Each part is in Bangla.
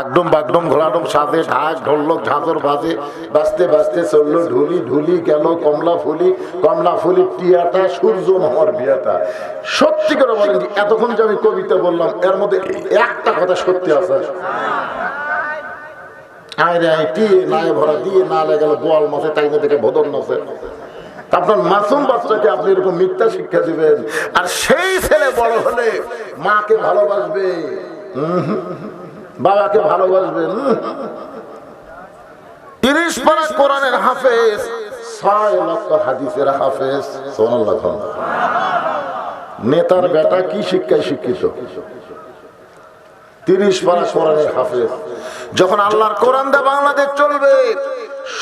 একদম বাগডম, ঘোড়াডম সাজে, ঢাক ঢোলক ঝাঁঝর বাজে। বাজতে বাজতে চলল ঢুলি ঢুলি গেল কমলা ফুলি কমলা ফুলি টিয়াটা, সূর্য মামার বিয়াটা। সত্যি করে বলেন এতক্ষণ যে আমি কবিতা বললাম, এর মধ্যে একটা কথা সত্যি আছে। আয় ভরা, দিয়ে না বোয়াল তাই আপনার মাসুম বাচ্চাকে আপনি এরকম মিথ্যা শিক্ষা দিবেন। আর সেই ছেলে বড় হলে মাকে ভালোবাসবে। বাবাকে ভালোবাসবেন তিরিশ পারা কোরআনের হাফেজ, ছয় লক্ষ হাদিসের হাফেজ। নেতার বেটা কি শিক্ষায় শিক্ষিত? তিরিশ পারা কোরআনের হাফেজ। যখন আল্লাহর কোরআন দা বাংলাদেশ চলবে,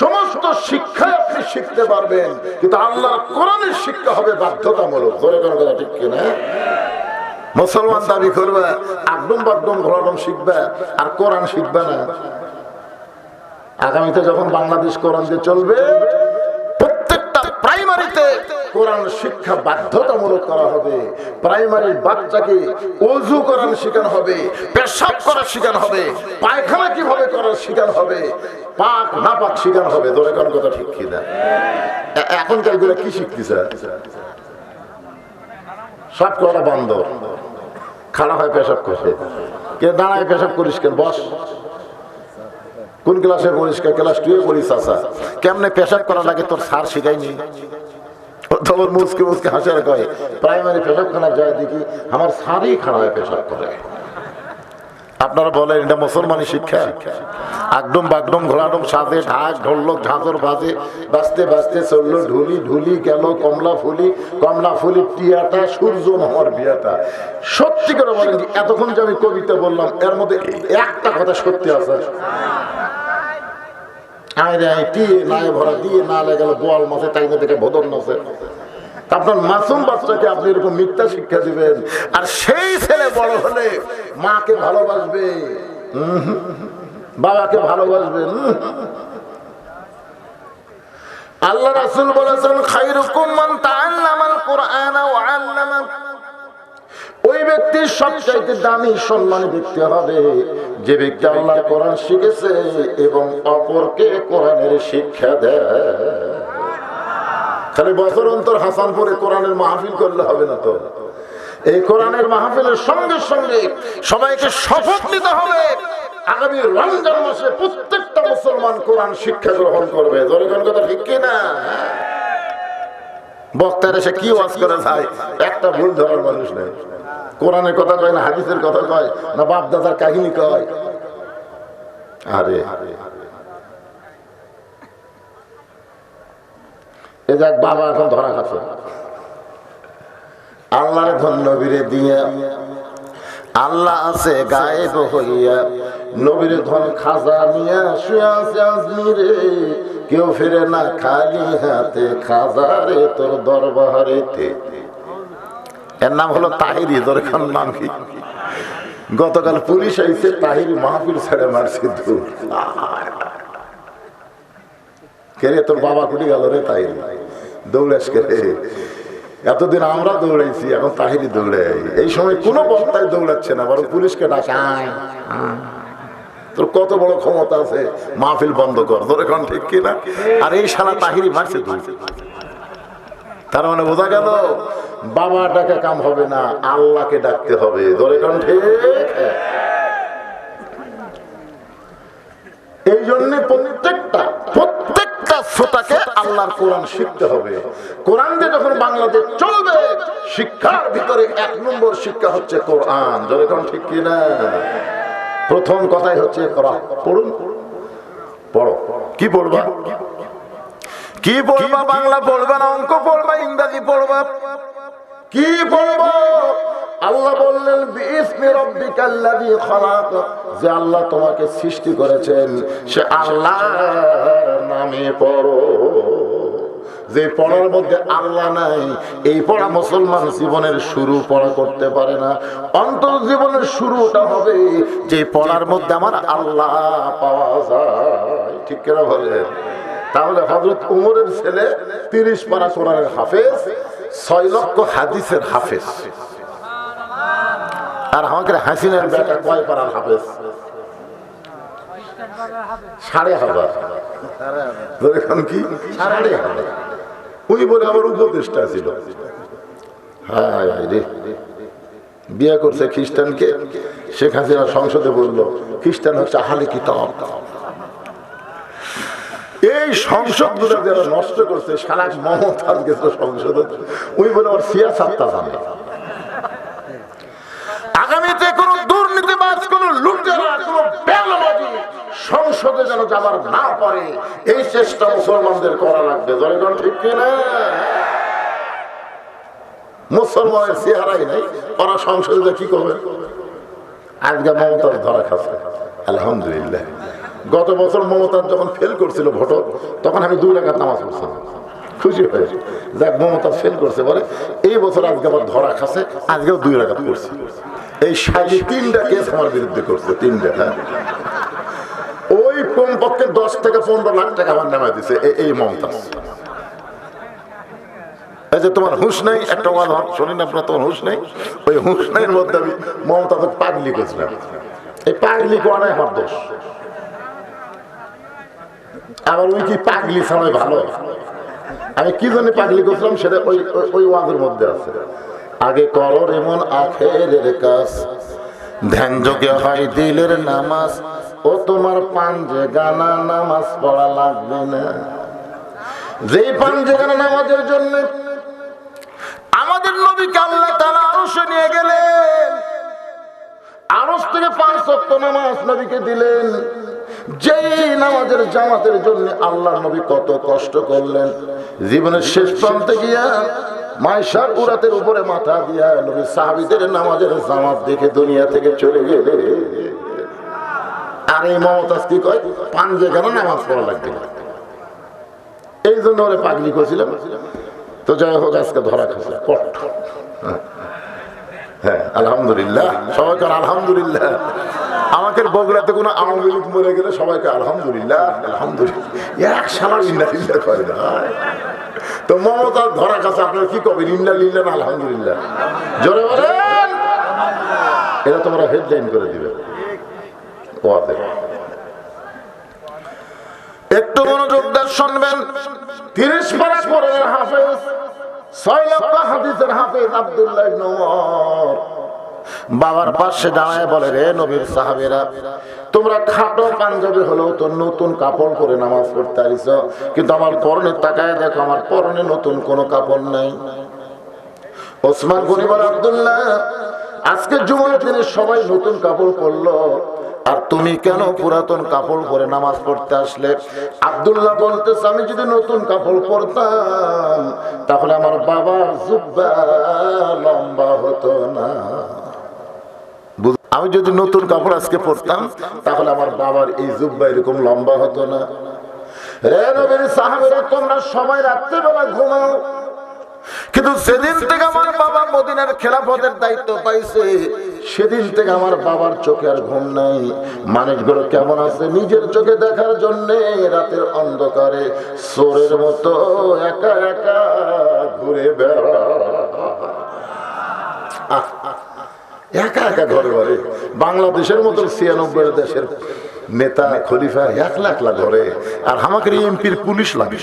সমস্ত শিক্ষা আপনি শিখতে পারবেন। কিন্তু আল্লাহর কোরআনের শিক্ষা হবে বাধ্যতামূলক। ধরে কোনো কথা ঠিক কিনা? মুসলমান দাবি করবে একদম বাকডম ঘোরাডম শিখবে, আর কোরআন শিখবে না। আগামীতে যখন বাংলাদেশ কোরআন দিয়ে চলবে, প্রত্যেকটা প্রাইমারিতে শিক্ষা বাধ্যতামূলক করা হবে। বাচ্চাকে হবে, পেশাব হবে, পায়খানা কীভাবে করার শেখানো হবে না হবে। এখনকারগুলো কি শিখতেছে? সব করা বন্ধ। খানা হয় পেশাব করছে কে দাঁড়ায় পেশাব করিস কেন? বস। কোন ক্লাসে পড়িস? ক্লাস টুয়ে পড়িস আসা কেমনে পেশাব করা লাগে তোর সার শিখাইনি তখন মুসকে মুসকে হাসার কয়, প্রাইমারি পেশাব খানা যায় দেখি আমার সারই খানায় পেশাব করে। আপনারা বলেন, এটা মুসলমানি শিক্ষা। একদম বাগডম, ঘোড়াডম সাজে, ঢাক, ঢোলক, ঝাঁঝর বাজে, বাজতে বাজতে চলল ঢুলি ঢুলি গেল কমলা ফুলি কমলা ফুলি টিয়াটা, সূর্য মামার বিয়াটা। সত্যি করে বলেন এতক্ষণ যে আমি কবিতা বললাম, এর মধ্যে একটা কথা সত্যি আছে। আয় রে টিয়ে, নায় ভরা, দিয়ে না গেল বোয়াল মাছে তাই দেখে ভদর নাচে আপনার মাসুম বাচ্চাকে আপনি এরকম মিথ্যা শিক্ষা দিবেন। আর সেই ছেলে বড় হলে মাকে ভালোবাসবে। বাবাকে ভালোবাসবে। আল্লাহ রাসূল বলেছেন, খায়রুকুম মান তাআল্লামাল ওই ব্যক্তি সবচাইতে দামি, সম্মানী ব্যক্তি হবে। যে ব্যক্তি আল্লাহ কোরআন শিখেছে এবং অপরকে কোরআনের শিক্ষা দেয়। খালি বছর অন্তর হাসানপুরে কোরআনের মাহফিল করলে হবে না তো। এই কোরআনের মাহফিলের সঙ্গে সঙ্গে সবাইকে শপথ নিতে হবে। আগামী রমজান মাসে প্রত্যেকটা মুসলমান কোরআন শিক্ষা গ্রহণ করবে। ধরে কথা ঠিক কিনা বক্তার এসে কি ওয়াজ করে ভাই? একটা ভুল ধরার মানুষ নেই। কোরআনের কথা কয় না, হাদিসের কথা কয় না বাপ দাদার কাহিনী কয়? আরে দেখ বাবা এখন ধরা খাচ্ছে। আল্লাহর দিয়ে আল্লাহ আছে গায়েব হইয়া, নবীর ধন খাজা নিয়া শুয়ে আছে আজমিরে। কেউ ফিরে না খালি হাতে, খাজা রে তোর দরবারেতে। এর নাম হলো তাহিরি দরখান নাম কি? গতকাল পুলিশ আইছে, তাহিরি মাহফিল ছেড়ে মারছে দূর। কে রে, তোর বাবা কুটি গেল রে তাহিরি? এতদিন আমরা দৌড়াইছি এখন তাহিরি দৌড়ে এই সময় কোনো দৌড়াচ্ছে না বরং পুলিশকে ডাকে। আয়, আয়। তোর কত বড় ক্ষমতা আছে মাহফিল বন্ধ কর। তোর এখন ঠিক কিনা আর এই সালা তাহিরি মারছে তার মানে বোঝা গেল বাবা ডাকা কাম হবে না আল্লাহকে ডাকতে হবে। ধরে কারণ ঠিক। এই জন্য প্রত্যেকটা শ্রোতাকে আল্লাহর কোরআন শিখতে হবে। কোরআন দিয়ে যখন বাংলাদেশ চলবে, শিক্ষার ভিতরে এক নম্বর শিক্ষা হচ্ছে কোরআন। যেরকম ঠিক কিনা প্রথম কথাই হচ্ছে পড়ুন। পড়ো। কি পড়বা? কি পড়বা? বাংলা পড়বা না? অঙ্ক পড়বা? ইংরাজি পড়বা? কি পড়ব? আল্লাহ বললেন যে আল্লাহ তোমাকে সৃষ্টি করেছেন, সে আল্লাহর নামে পড়ো। যে পড়ার মধ্যে আল্লাহ নাই, এই পড়া মুসলমান জীবনের শুরু পড়া করতে পারে না। অন্তর জীবনের শুরুটা হবে যে পড়ার মধ্যে আমার আল্লাহ পাওয়া যায়। ঠিক কেনা বলেন? তাহলে হজরত উমরের ছেলে তিরিশ পারা কোরআনের হাফেজ, ছয় লক্ষ হাদিসের হাফেজ। আর আমাকে হাসিনের বেটা কয় পারার হাফেজ? সাড়ে হাজার। কি? সাড়ে হাজার। উনি বলে আমার উপদেশটা ছিল। হ্যাঁ রে। বিয়ে করছে খ্রিস্টানকে। শেখ হাসিনা সংসদে বলল, খ্রিস্টান হচ্ছে আহালে কিতাব। এই সংসদ যারা নষ্ট করছে সারা মমতাজ গেছে সংসদে উনি বলে আমার সিয়া সাত্তা জানে আগামীতে কোন দুর্নীতিবাজ কোন লুটেরা কোন বেলবাজি সংসদে যেন যাবার না পারে, এই চেষ্টা মুসলমানদের করা লাগবে। জনগণ ঠিক কিনা? মুসলমানের চেহারাই নাই, ওরা সংসদে কি করবে? আজকে মমতার ধরা খাচ্ছে। আলহামদুলিল্লাহ। গত বছর মমতাজ যখন ফেল করছিল ভোট, তখন আমি দুই রাখাত নামাজ পড়ছিলাম। খুশি হয়েছে যাক মমতা ফেল করছে বলে এই বছর আজকে আবার ধরা খাচ্ছে, আজকেও দুই রাখাত করছি এই সাজি তিনটা কেস আমার বিরুদ্ধে করছে, তিনটা হ্যাঁ? ওই কমপক্ষে দশ থেকে পনেরো লাখ টাকা আমার নামায় দিছে এই মমতাজ এই যে তোমার হুঁশ নেই, একটা ওয়াজ শোনেন আপনার তোমার হুঁশ নেই? ওই হুঁশ নেই মধ্যে আমি মমতা তো পাগলি করছিলাম। এই পাগলি কোয়াটাই আমার দোষ। আবার ওই কি পাগলি ছাড়াই ভালো? আমি কি জন্য পাগলি করছিলাম সেটা ওই ওই- ওয়াজের মধ্যে আছে। আগে করো এমন আখের কাজ, ধ্যান যোগে হয় দিলের নামাজ ও তোমার পাঞ্জে গানা নামাজ পড়া লাগবে না। যেই পাঞ্জে গানা নামাজের জন্য আমাদের নবী আল্লাহ তারা আরশে নিয়ে গেলেন। আরশ থেকে পাঁচ সপ্তাহ নামাজ নবীকে দিলেন। যেই নামাজের জামাতের জন্য আল্লাহ নবী কত কষ্ট করলেন। জীবনের শেষ প্রান্তে গিয়া মাইশার উরাতের উপরে মাথা দিয়া নবী সাহাবিদের নামাজের জামাত দেখে দুনিয়া থেকে চলে গেলে আর এই মমতাজ কি কয়? কেন নামাজ পড়া লাগবে? না এই জন্য পাগলি করছিলাম। তো যাই হোক, আজকে ধরা খাচ্ছে। হ্যাঁ আলহামদুলিল্লাহ। সবাইকে আলহামদুলিল্লাহ। আমাদের বগুড়াতে কোনো আওয়ামী লীগ মরে গেলে সবাইকে আলহামদুলিল্লাহ আলহামদুলিল্লাহ। এক লিল্লা করে না। তো মমতার ধরা কাছে আপনারা কি কবেন ইন্না লিল্লা আলহামদুলিল্লাহ। জোরে এটা তোমরা হেডলাইন করে দিবে। একটু মনোযোগ শুনবেন। তিরিশ হাফেজ, ছয় লক্ষ হাফেজ বাবার পাশে দাঁড়ায় বলে, রে নবীর সাহাবেরা, তোমরা খাটো পাঞ্জাবি হলেও তো নতুন কাপড় পরে নামাজ পড়তে আইছ। কিন্তু আমার পরনে তাকায় দেখো, আমার পরনে নতুন কোনো কাপড় নাই। ওসমান গনি বলে আব্দুল্লাহ, আজকে জুমার দিনে সবাই নতুন কাপড় পরলো। আর তুমি কেন পুরাতন কাপড় পরে নামাজ পড়তে আসলে? আব্দুল্লাহ বলতেছে, আমি যদি নতুন কাপড় পরতাম, তাহলে আমার বাবার জুব্বা লম্বা হতো না। আমি যদি নতুন কাপড় আজকে পরতাম, তাহলে আমার বাবার এই জুব্বা এরকম লম্বা হতো না। রে নবীর সাহাবেরা, তোমরা সবাই রাত্রেবেলা ঘুমাও। কিন্তু সেদিন থেকে আমার বাবা মদিনার খেলাফতের দায়িত্ব পাইছে। সেদিন থেকে আমার বাবার চোখে আর ঘুম নাই। মানুষগুলো কেমন আছে? নিজের চোখে দেখার জন্য রাতের অন্ধকারে সোরের মতো একা একা ঘুরে বেড়া একা একা ঘরে ঘরে। বাংলাদেশের মতো ছিয়ানব্বই দেশের নেতা, খলিফা এক লাখ লাখ ঘরে। আর আমাকে এমপির পুলিশ লাগে।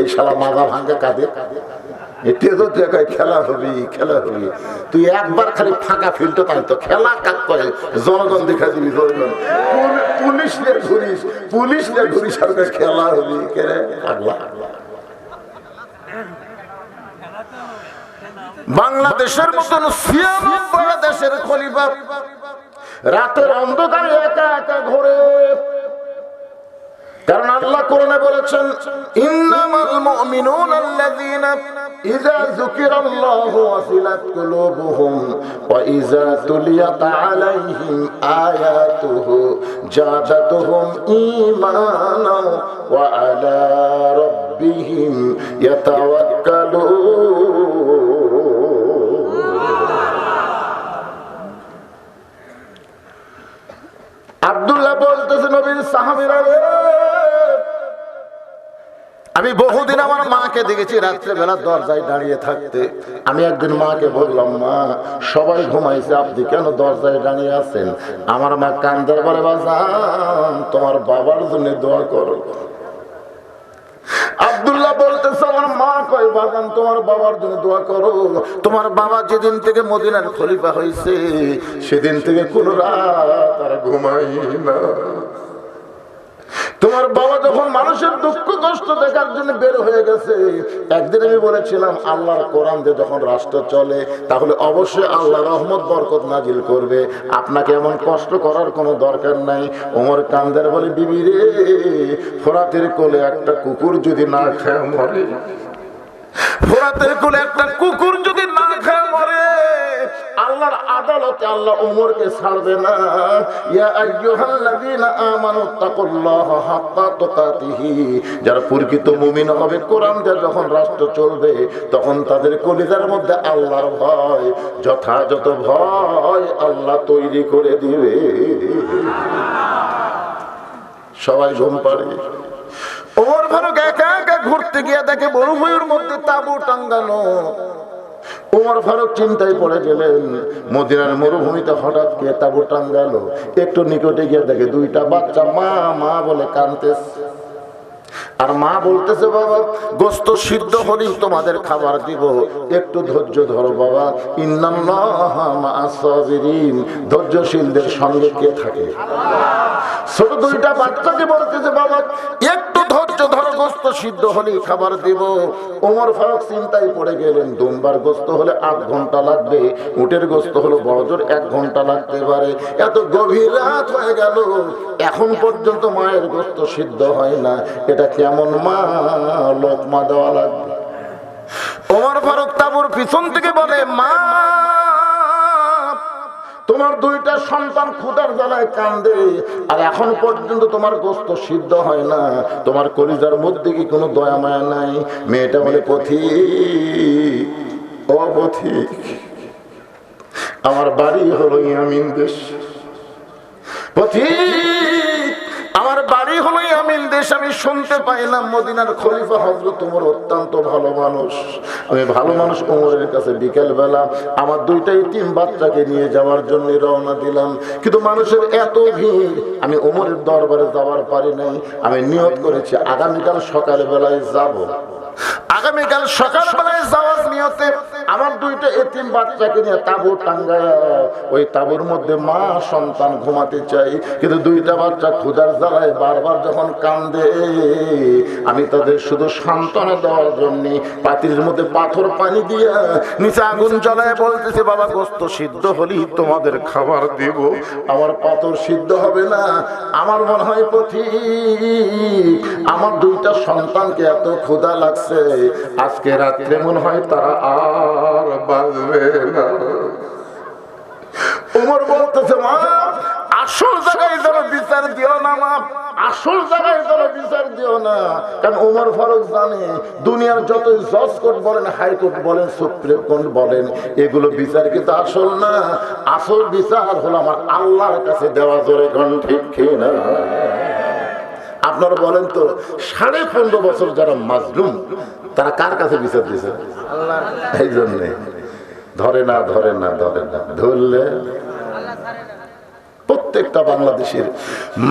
এই সারা মাজা ভাঙ্গা কাঁদে কাঁদে। বাংলাদেশের মতন দেশের খলিফা। রাতের অন্ধকারে একা একা ঘোরে। কারণ আল্লাহ কোরআনে বলেছেন, ইন্নামাল মুমিনুনা আল্লাযীনা যুকিরাল্লাহু ওয়াসিলাত কুলুবুহুম ওয়া ইযা তুলিয়াত আলাইহিম আয়াতুহু জাদাতুহুম ঈমানা ওয়া আলা রাব্বিহিম ইয়াতাওয়াক্কালুন আব্দুল্লাহ বলতেছে নবীর সাহাবীরা রে আমি বহুদিন আমার মাকে দেখেছি, রাত্রেবেলা দরজায় দাঁড়িয়ে থাকতে। আমি একদিন মাকে বললাম, মা, সবাই ঘুমাইছে, আপনি কেন দরজায় দাঁড়িয়ে আছেন? আমার মা কান্দার পরে বাজান তোমার বাবার জন্য দোয়া করো। আব্দুল্লাহ বলতেছে, আমার মা কয় তোমার বাবার জন্য দোয়া করো। তোমার বাবা যেদিন থেকে মদিনার খলিফা হয়েছে সেদিন থেকে কোন রাত আর ঘুমাই না। তোমার বাবা যখন মানুষের দুঃখ কষ্ট দেখার জন্য বের হয়ে গেছে, একদিন আমি বলেছিলাম, আল্লাহর কোরআন দিয়ে যখন রাষ্ট্র চলে, তাহলে অবশ্যই আল্লাহ রহমত, বরকত নাজিল করবে। আপনাকে এমন কষ্ট করার কোনো দরকার নাই। ওমর কান্দার বলে, বিবি রে ফোরাতের কোলে একটা কুকুর যদি না খেয়ে মরে ফোরাতের কোলে একটা কুকুর যদি না খায় মরে, আল্লাহর আদালতে আল্লাহ ছাড়বে না। ইয়া আমানু তাকুল্লাহা হাক্কা তুকাতিহি। যারা মুমিন হবে, কোরআন যখন রাষ্ট্র চলবে, তখন তাদের কলিজার মধ্যে আল্লাহর ভয়, যথাযথ ভয় আল্লাহ তৈরি করে দিবে। সবাই ঘুম পাড়ে। ওমর ফারুক একা ঘুরতে গিয়ে দেখে বইয়ের মধ্যে তাবু টাঙ্গানো ওমর ফারুক চিন্তায় পড়ে গেলেন, মদিনার মরুভূমিতে হঠাৎ কে তাবু টাঙ্গালো একটু নিকটে গিয়ে দেখে দুইটা বাচ্চা মা মা বলে কানতেছে আর মা বলতেছে, বাবা, গোস্ত সিদ্ধ হলেই তোমাদের খাবার দিব। একটু ধৈর্য ধরো, বাবা। ধৈর্যশীলদের সঙ্গে কে থাকে? ছোট দুইটা বাচ্চাকে বলতেছে, বাবা, একটু ধৈর্য ধরো, গোস্ত সিদ্ধ হলেই খাবার দিব। ওমর ফারুক চিন্তায় পড়ে গেলেন, দুমবার গোস্ত হলে আট ঘণ্টা লাগবে, উটের গোস্ত হলো বড়জোর এক ঘণ্টা লাগতে পারে। এত গভীর রাত হয়ে গেল, এখন পর্যন্ত মায়ের গোস্ত সিদ্ধ হয় না। এটা কেমন মা? লোকমা দেওয়া লাগবে। ওমর ফারুক তাবুর পিছন থেকে বলে, মা! তোমার দুইটা সন্তান ক্ষুদার জ্বালায় কান্দে, আর এখন পর্যন্ত তোমার গোস্ত সিদ্ধ হয় না। তোমার কলিজার মধ্যে কি কোনো দয়া মায়া নাই? মেয়েটা বলে, পথিক ও পথিক আমার বাড়ি হলো ইয়ামিন দেশ। পথিক দেশ আমি শুনতে পাইলাম মদিনার খলিফা হজরত তোমার অত্যন্ত ভালো মানুষ। আমি ভালো মানুষ ওমরের কাছে বিকেল বেলা আমার দুইটাই তিন বাচ্চাকে নিয়ে যাওয়ার জন্য রওনা দিলাম। কিন্তু মানুষের এত ভিড়, আমি ওমরের দরবারে যাওয়ার পারি নাই। আমি নিয়ত করেছি, আগামীকাল সকাল বেলায় যাব। আগামীকাল সকাল বেলায় যাওয়ার নিয়তে আমার দুইটা এতিম বাচ্চাকে নিয়ে তাবু টাঙ্গায়, ওই তাবুর মধ্যে মা সন্তান ঘুমাতে চাই কিন্তু দুইটা বাচ্চা ক্ষুদার জ্বালায় বারবার যখন কান্দে। আমি তাদের শুধু সান্ত্বনা দেওয়ার জন্য পাতির মধ্যে পাথর পানি দিয়া নিচে আগুন জ্বালায় বলতেছে, বাবা, গোস্ত সিদ্ধ হলেই তোমাদের খাবার দেব। আমার পাথর সিদ্ধ হবে না, আমার মনে হয় পথিক। আমার দুইটা সন্তানকে এত ক্ষুধা লাগছে, আজকে রাত্রে মনে হয় তারা আর বাঁচবে না। উমর বলতেছে, মা, আসল জায়গায় যেন বিচার দিও না, মা। আসল জায়গায় যেন বিচার দিও না। কারণ উমর ফারুক জানে, দুনিয়ার যত জজ কোর্ট বলেন হাইকোর্ট বলেন, সুপ্রিম কোর্ট বলেন, এগুলো বিচার কিন্তু আসল না। আসল বিচার হলো আমার আল্লাহর কাছে দেওয়া জোরে কোন, ঠিক না? আপনারা বলেন তো, সাড়ে পনেরো বছর যারা মাজলুম তারা কার কাছে বিচার দিয়েছে এই জন্যে। ধরে না ধরে না ধরে না ধরলে প্রত্যেকটা বাংলাদেশের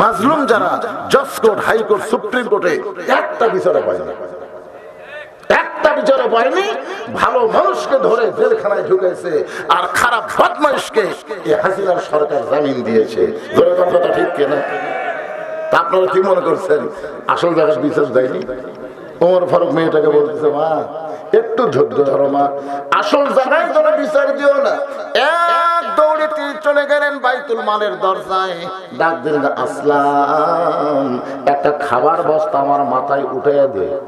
মাজলুম যারা জজ কোর্ট হাইকোর্ট সুপ্রিম কোর্টে একটা বিচারে পায় না একটা বিচারে পায়নি। ভালো মানুষকে ধরে জেলখানায় ঢুকেছে আর খারাপ বদমাইশকে এই হাসিনার সরকার জামিন দিয়েছে। ধরে কথাটা ঠিক কেনা? তা আপনারা কি মনে করছেন? আসল জায়গার বিচার দেয়নি? ওমর ফারুক মেয়েটাকে বলতেছে, মা, একটু ধৈর্য ধরো, মা। আসল জানাই তোরা বিচার দিও না। এক দৌড়ে তিনি চলে গেলেন বাইতুল মালের দরজায়। ডাক দিলেন, আসলাম। একটা খাবার বস্তা আমার মাথায় উঠে দে।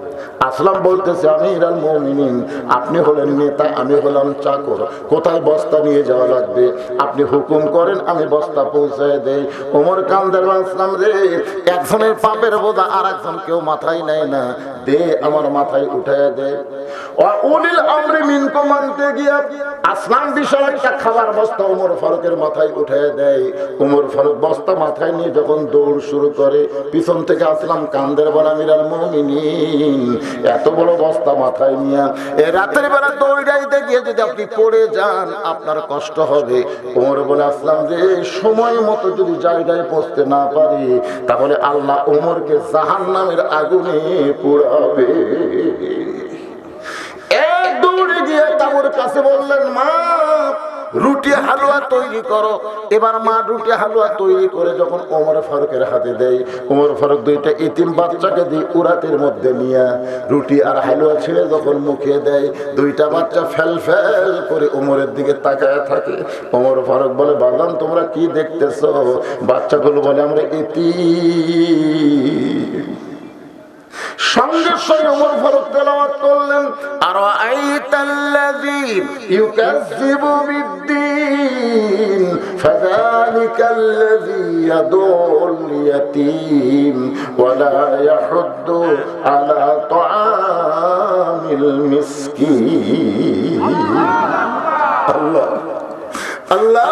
আসলাম বলতেছে আমি ইরাল মমিনিন, আপনি হলেন নেতা, আমি হলাম চাকর। কোথায় বস্তা নিয়ে যাওয়া লাগবে? আপনি হুকুম করেন, আমি বস্তা পৌঁছায় দেই। ওমর কান্দার আসলাম রে, একজনের পাপের বোঝা আর একজন কেউ মাথায় নেয় না। দে আমার মাথায় উঠে দে। আসলাম বিষয় একটা খাবার বস্তা ওমর ফারুকের ফারুকের মাথায় উঠে দেয়। উমর ফারুক বস্তা মাথায় নিয়ে যখন দৌড় শুরু করে, পিছন থেকে আসলাম কান্দের বলা মিরাল মমিনিন। এত বড় বস্তা মাথায় নিয়ে রাতের বেলা দৌড়াইতে গিয়ে যদি আপনি পড়ে যান, আপনার কষ্ট হবে। উমর বলে আসলাম যে সময় মতো যদি জায়গায় পৌঁছতে না পারি, তাহলে আল্লাহ উমরকে জাহান নামের আগুনে পোড়াবে। এক দৌড়ে গিয়ে তাবুর কাছে বললেন, মা রুটি হালুয়া তৈরি করো। এবার মা রুটি হালুয়া তৈরি করে যখন ওমর ফারুকের হাতে দেয়, ওমর ফারুক দুইটা ইতিম বাচ্চাকে দিয়ে উরাতের মধ্যে নিয়ে রুটি আর হালুয়া ছেড়ে যখন মুখে দেয়, দুইটা বাচ্চা ফেল ফেল করে ওমরের দিকে তাকায় থাকে। ওমর ফারুক বলে বাগান তোমরা কি দেখতেছো? বাচ্চাগুলো বলে, আমরা ইতি সঙ্গে সঙ্গে ওমর ফারুক তেলাওয়াত করলেন আর আইতাল্লাযী ইউকাযযিবু বিদ্দীন ফাযালিকাল্লাযী ইয়াদুল ইয়াতীম ওয়া লা ইয়াহুদ্দু আলা তুআমিল মিসকিন. আল্লাহ আল্লাহ,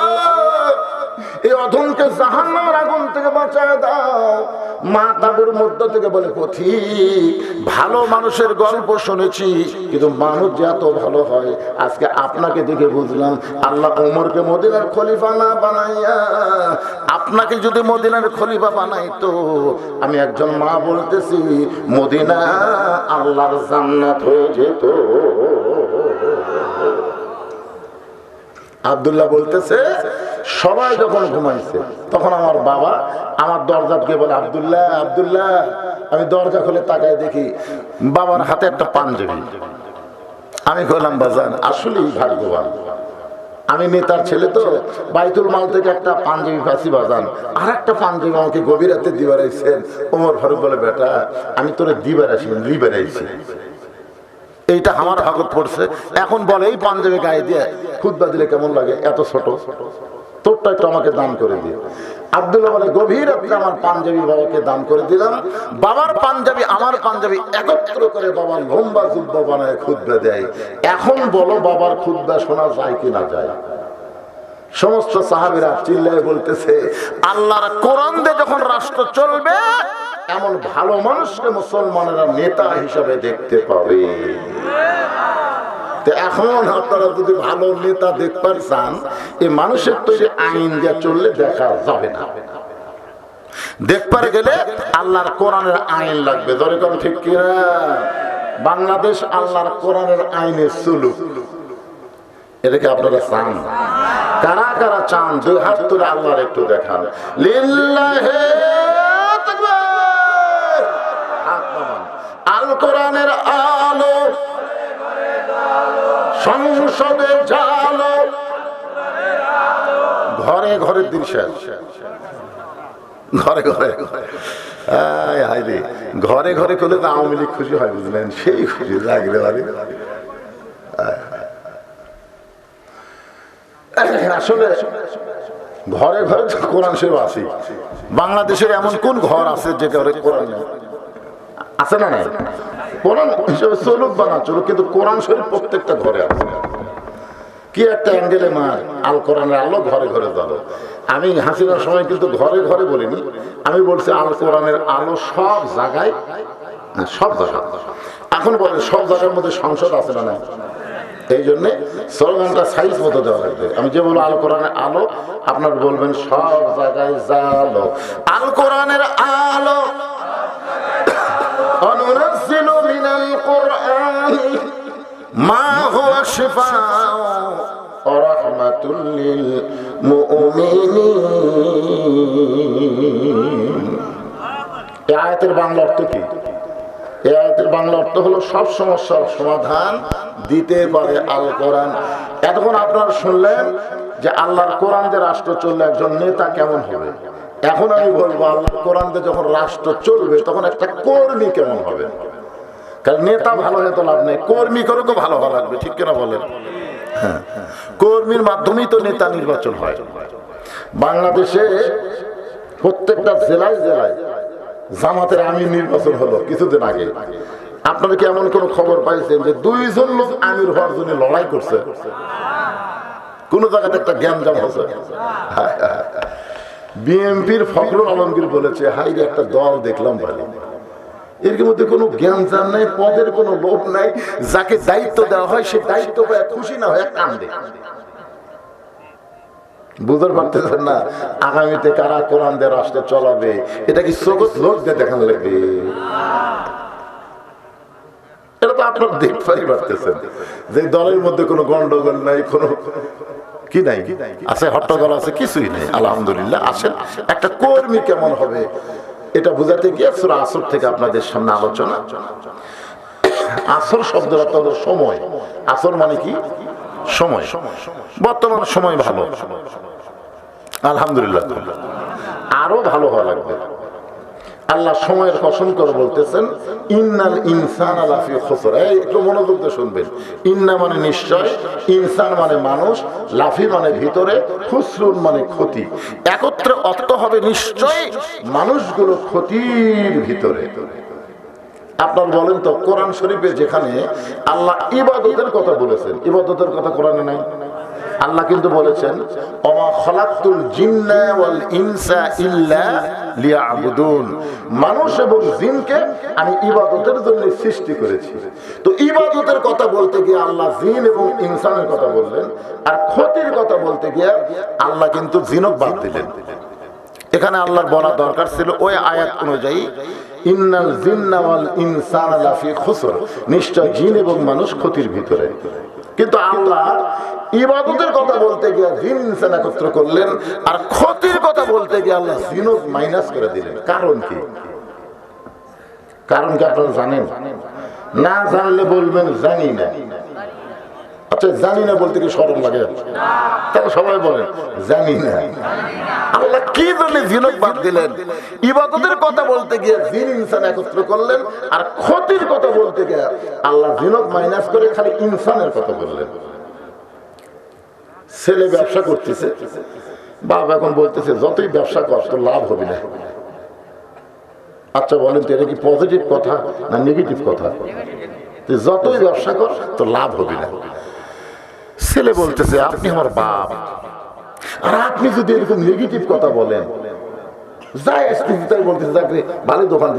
এই অধমকে জাহান্নামের আগুন থেকে বাঁচায় দাও। মা তাবুর মধ্য থেকে বলে পথিক ভালো মানুষের গল্প শুনেছি, কিন্তু মানুষ যে এত ভালো হয়, আজকে আপনাকে দেখে বুঝলাম, আল্লাহ ওমরকে মদিনার খলিফা না বানাইয়া, আপনাকে যদি মদিনার খলিফা বানাইতো, আমি একজন মা বলতেছি, মদিনা আল্লাহর জান্নাত হয়ে যেত। আবদুল্লাহ বলতেছে সবাই যখন ঘুমাইছে, তখন আমার বাবা আমার দরজাকে বলে, আবদুল্লাহ আবদুল্লাহ। আমি দরজা খুলে তাকায় দেখি, বাবার হাতে একটা পাঞ্জাবি। আমি কইলাম বাজান, আসলেই ভাগ্যবান। আমি নেতার ছেলে তো, বাইতুল মাল থেকে একটা পাঞ্জাবি ফাঁসি বাজান। আর একটা পাঞ্জাবি আমাকে গভীর রাতে দিবার আইছেন। ওমর ফারুক বলে, বেটা, আমি তোরে দিবার আসি লিবার আইছি। এইটা আমার ভাগত পড়ছে। এখন বলে, এই পাঞ্জাবি গায়ে দিয়ে খুদ্া দিলে কেমন লাগে? এত ছোট। তোরটা একটু আমাকে দান করে দিয়ে আব্দুল্লাহ বলে গভীর রাত্রে আমার পাঞ্জাবি বাবাকে দান করে দিলাম। বাবার পাঞ্জাবি, আমার পাঞ্জাবি একত্র করে বাবার লম্বা জুব্বা বানায় খুদ্া দেয়। এখন বলো বাবার খুদ্া শোনা যায় কি না যায়? সমস্ত সাহাবিরা চিল্লায় বলতেছে, আল্লাহর কোরআন দিয়ে যখন রাষ্ট্র চলবে, এমন ভালো মানুষকে মুসলমানেরা নেতা হিসাবে দেখতে পাবে। এখন আপনারা যদি ভালো নেতা দেখবার চান, এই মানুষের তৈরি আইন দিয়ে চললে দেখা যাবে না। দেখবার গেলে আল্লাহর কোরআনের আইন লাগবে। ধরে কোন ঠিক কিনা? বাংলাদেশ আল্লাহর কোরআনের আইনের সুলুক। এটাকে আপনারা চান? কারা কারা চান? দুই হাত তুলে আল্লাহর একটু দেখান। লিল্লাহে আল কোরআনের আলো সংসদে জালো। ঘরে ঘরে দিন শেষ। ঘরে ঘরে ঘরে ঘরে করলে তো আওয়ামী লীগ খুশি হয়, বুঝলেন? সেই খুশি লাগলে আসলে ঘরে ঘরে তো কোরআন শরীফ আছে। বাংলাদেশের এমন কোন ঘর আছে যে ঘরে কোরআন? আছে না নাই? কোরআন চলুক বা চলুক কিন্তু কোরআন শরীফ প্রত্যেকটা ঘরে আছে। কি একটা অ্যাঙ্গেলে মার? আল কোরআনের আলো ঘরে ঘরে আমি হাসিনার সময় কিন্তু ঘরে ঘরে বলিনি। আমি বলছি, আল কোরআনের আলো সব জায়গায় হ্যাঁ, সব জায়গা এখন বলেন, সব জায়গার মধ্যে সংসদ আছে না এই জন্যে স্লোগানটা সাইজ মতো দেওয়া লাগবে। আমি যে বলব, আল কোরআনের আলো, আপনার বলবেন, সব জায়গায় জালো আল কোরআনের আলো ما هو شفاء ورحمة للمؤمنين এই আয়াতের বাংলা অর্থ কি এই আয়াতের বাংলা অর্থ হলো সব সমস্যার সমাধান দিতে পারে আল কোরআন এতক্ষণ আপনারা শুনলেন যে আল্লাহর কোরআন দিয়ে রাষ্ট্র চললে একজন নেতা কেমন হবে এখন আমি বলবো আল্লাহ কোরআন দিয়ে যখন রাষ্ট্র চলবে তখন একটা কর্মী কেমন হবে কারণ নেতা ভালো হয়ে তো লাভ নেই। কর্মী করে তো ভালো হওয়া লাগবে, ঠিক কিনা বলেন? হ্যাঁ কর্মীর মাধ্যমেই তো নেতা নির্বাচন হয়। বাংলাদেশে প্রত্যেকটা জেলায় জেলায় জামাতের আমির নির্বাচন হলো কিছুদিন আগে। আপনারা কি এমন কোন খবর পাইছেন যে দুইজন লোক আমির হওয়ার জন্য লড়াই করছে? কোন জায়গাতে একটা জ্ঞানজাম হচ্ছে বিএনপির ফখরুল আলমগীর বলেছে হাই একটা দল দেখলাম ভালো এর মধ্যে কোনো জ্ঞান জান নাই, পদের কোনো লোভ নাই, যাকে দায়িত্ব দেওয়া হয়, সে দায়িত্ব পায় খুশি না হয় কান্দে। বুঝতে পারতেছেন না? আগামীতে কারা কোরআন চলাবে? এটা কি লোক দিয়ে দেখান লাগবে? এটা তো আপনার পারতেছেন যে দলের মধ্যে কোনো গন্ডগোল নাই, কোনো কি নাই? আছে, হট্টগোল আছে, কিছুই নেই। আলহামদুলিল্লাহ, আসেন। একটা কর্মী কেমন হবে? এটা বোঝাতে গিয়ে সুরা আসর থেকে আপনাদের সামনে আলোচনা। আসর শব্দ সময়। আসর মানে কি? সময়। বর্তমান সময় ভালো। আলহামদুলিল্লাহ। আরও ভালো হওয়া লাগবে। আল্লাহ সময়ের কসম করে বলতেছেন, ইন্নাল ইনসান আলাফি খসর। একটু মনোযোগ দিয়ে শুনবেন। ইন্না মানে নিশ্চয়, ইনসান মানে মানুষ, লাফি মানে ভিতরে, খুসরুন মানে ক্ষতি। একত্রে অর্থ হবে নিশ্চয় মানুষগুলো ক্ষতির ভিতরে। আপনার বলেন তো, কোরআন শরীফে যেখানে আল্লাহ ইবাদতের কথা বলেছেন, ইবাদতের কথা কোরআনে নাই? আল্লাহ কিন্তু বলেছেন অমা খলাকুল জিন্না ওয়াল ইনসা ইল্লা লিয়াবুদুন। মানুষ এবং জিনকে আমি ইবাদতের জন্য সৃষ্টি করেছি। তো ইবাদতের কথা বলতে গিয়ে আল্লাহ জিন এবং ইনসানের কথা বললেন, আর ক্ষতির কথা বলতে গিয়ে আল্লাহ কিন্তু জিনক বাদ দিলেন। এখানে আল্লাহর বলা দরকার ছিল ওই আয়াত অনুযায়ী, ইন্নাল জিন্না ওয়াল ইনসানা খুসর। নিশ্চয় জিন এবং মানুষ ক্ষতির ভিতরে। কিন্তু আল্লাহ ইবাদতের কথা বলতে গিয়ে জিন ইনসান একত্র করলেন, আর ক্ষতির কথা বলতে গিয়ে আল্লাহ জিনক মাইনাস করে দিলেন। কারণ কি? কারণ কি আপনারা জানেন? না জানলে বলবেন জানি না। আচ্ছা জানি না বলতে কি সরল লাগে। তাহলে সবাই বলেন জানি না। আল্লাহ কি জন্য জিনক বাদ দিলেন? ইবাদতের কথা বলতে গিয়ে জিন ইনসান একত্র করলেন, আর ক্ষতির কথা বলতে গিয়ে আল্লাহ জিনক মাইনাস করে খালি ইনসানের কথা বললেন। ছেলে ব্যবসা করতেছে, বাবা এখন বলতেছে, যতই ব্যবসা কর তো লাভ হবে না। আচ্ছা বলেন তো, এটা কি পজিটিভ কথা না নেগেটিভ কথা? তুই যতই ব্যবসা কর তো লাভ হবে না। ছেলে বলতেছে, আপনি আমার বাপ। আর আপনি যদি এরকম নেগেটিভ কথা বলেন দোকান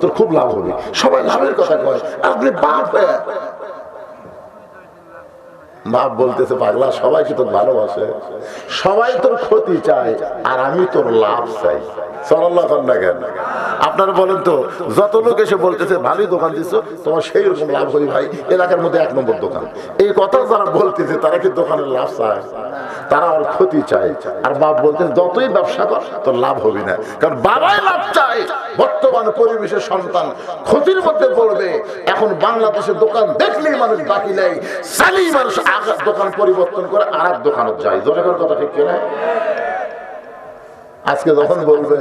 তোর খুব লাভ হবে। সবাই কয় আপনি বাপ বাপ বলতেছে, পাগলা সবাই কি তোর ভালোবাসে, সবাই তোর ক্ষতি চায়, আর আমি তোর লাভ চাই। কর না কেন? আপনারা বলেন তো, যত লোক এসে বলতেছে, ভালোই দোকান দিচ্ছ তোমার সেই রকম লাভ হই ভাই। এলাকার মধ্যে এক নম্বর দোকান। এই কথা যারা বলতেছে তারা কি দোকানের লাভ চায়? তারা আর ক্ষতি চায়। আর বাপ বলতেছে, যতই ব্যবসা কর তো লাভ হবে না। কারণ বাবাই লাভ চায়। বর্তমান পরিবেশের সন্তান ক্ষতির মধ্যে পড়বে। এখন বাংলাদেশের দোকান দেখলেই মানুষ বাকি নেই। সালি মানুষ আগের দোকান পরিবর্তন করে আর এক দোকানত যায়। জনগণ কথা ঠিক কিনা? আজকে যখন বলবে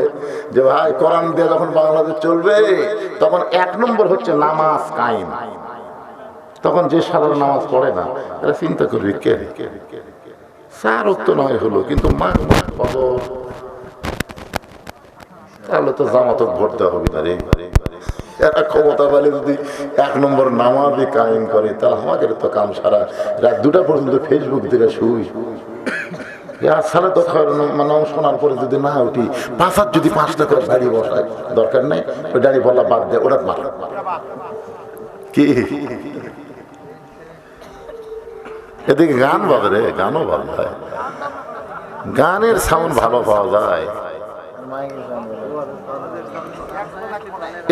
যে ভাই কোরআন দিয়ে যখন বাংলাদেশ চলবে, তখন এক নম্বর হচ্ছে নামাজ কায়েম। তখন যে সাধারণ নামাজ পড়ে না, তারা চিন্তা করবে কে রে? চার অক্ত নয় হলো, কিন্তু মা মা তাহলে তো জামাতক ভোট দেওয়া হবে না রে। এরা ক্ষমতা পেলে যদি এক নম্বর নামাজই কায়েম করে, তাহলে আমাদের তো কাম সারা। রাত দুটা পর্যন্ত ফেসবুক থেকে শুই। মানে যদি না উঠি পাঁচ হাত যদি পাঁচটা করে বসায়, দরকার নেই মার। কি? এদিকে গান রে, গানও ভালো গানের সাউন্ড ভালো পাওয়া যায়।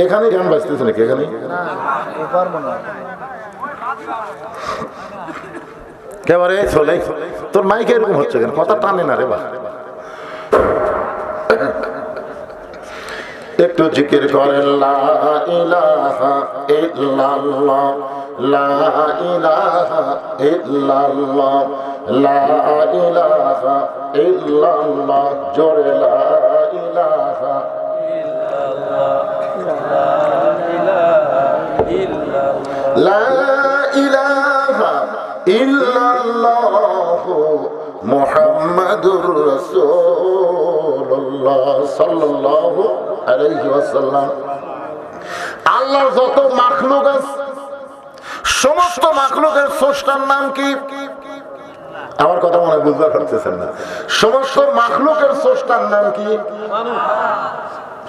এখানে গান বাজতেছে নাকি এখানে একেবারে চলে। তোর মাইক এরকম হচ্ছে কেন? কথা টানে না রে বা একটু জিকির করেন লা ইলাহা ইল্লাল্লাহ, লা ইলাহা ইল্লাল্লাহ, লা ইলাহা ইল্লাল্লাহ, জোরে লা ইলাহা লা ইলাহা ওয়াসাল্লাম। আল্লাহর যত মাখলুক আছে, সমস্ত মাখলুকের স্রষ্টার নাম কি? আমার কথা মনে বুঝতে পারতেছেন না। সমস্ত মাখলুকের স্রষ্টার নাম কি?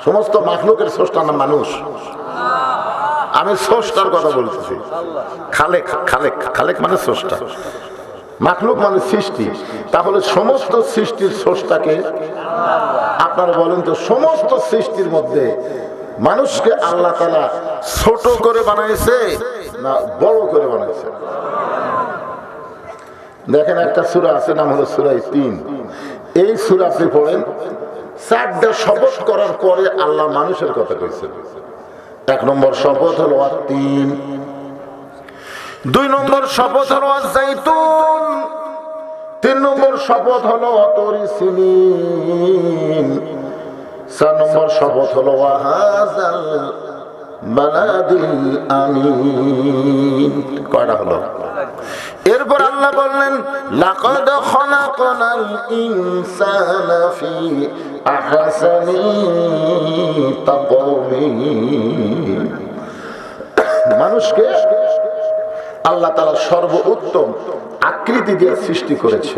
সমস্ত মাখলুকের স্রষ্টার নাম মানুষ। আমি স্রষ্টার কথা বলতেছি। খালেক খালেক খালেক মানে স্রষ্টা। মাখলুক মানে সৃষ্টি। তাহলে সমস্ত সৃষ্টির স্রষ্টাকে আপনারা বলেন তো, সমস্ত সৃষ্টির মধ্যে মানুষকে আল্লাহ তালা ছোট করে বানাইছে না বড় করে বানাইছে? দেখেন একটা সুরা আছে, নাম হলো সুরাই তিন। এই সুরা পড়েন, চারটা শপথ করার পরে আল্লাহ মানুষের কথা কইছে। এক নম্বর শপথ হলো তিন। দুই নম্বর শপথ হলো জাইতুন তিন নম্বর শপথ হলো অতরি চার নম্বর শপথ হলো এরপর আল্লাহ বললেন মানুষকে আল্লাহ তালা সর্ব উত্তম আকৃতি দিয়ে সৃষ্টি করেছে।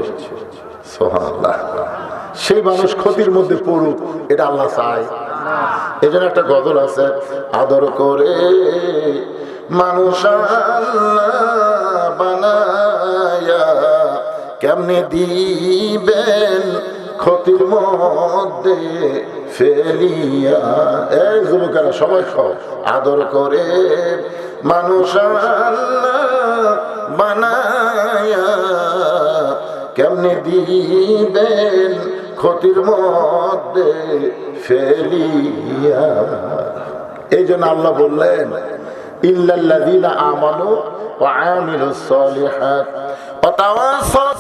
সেই মানুষ ক্ষতির মধ্যে পড়ুক, এটা আল্লাহ চায়। এই জন্য একটা গজল আছে, আদর করে মানুষ বানায়া কেমনে দিবেন ক্ষতির মধ্যে ফেলিয়া, এই যুবকেরা সবাই খাও, আদর করে মানুষ বানায়া কেমনে দিবেন ক্ষতির মধ্যে ফেলিয়া? এই জন্য আল্লাহ বললেন, ইল্লাল্লাযীনা আমানু ওয়া আমিলুস সালিহাত ওয়া তাওয়াসাউ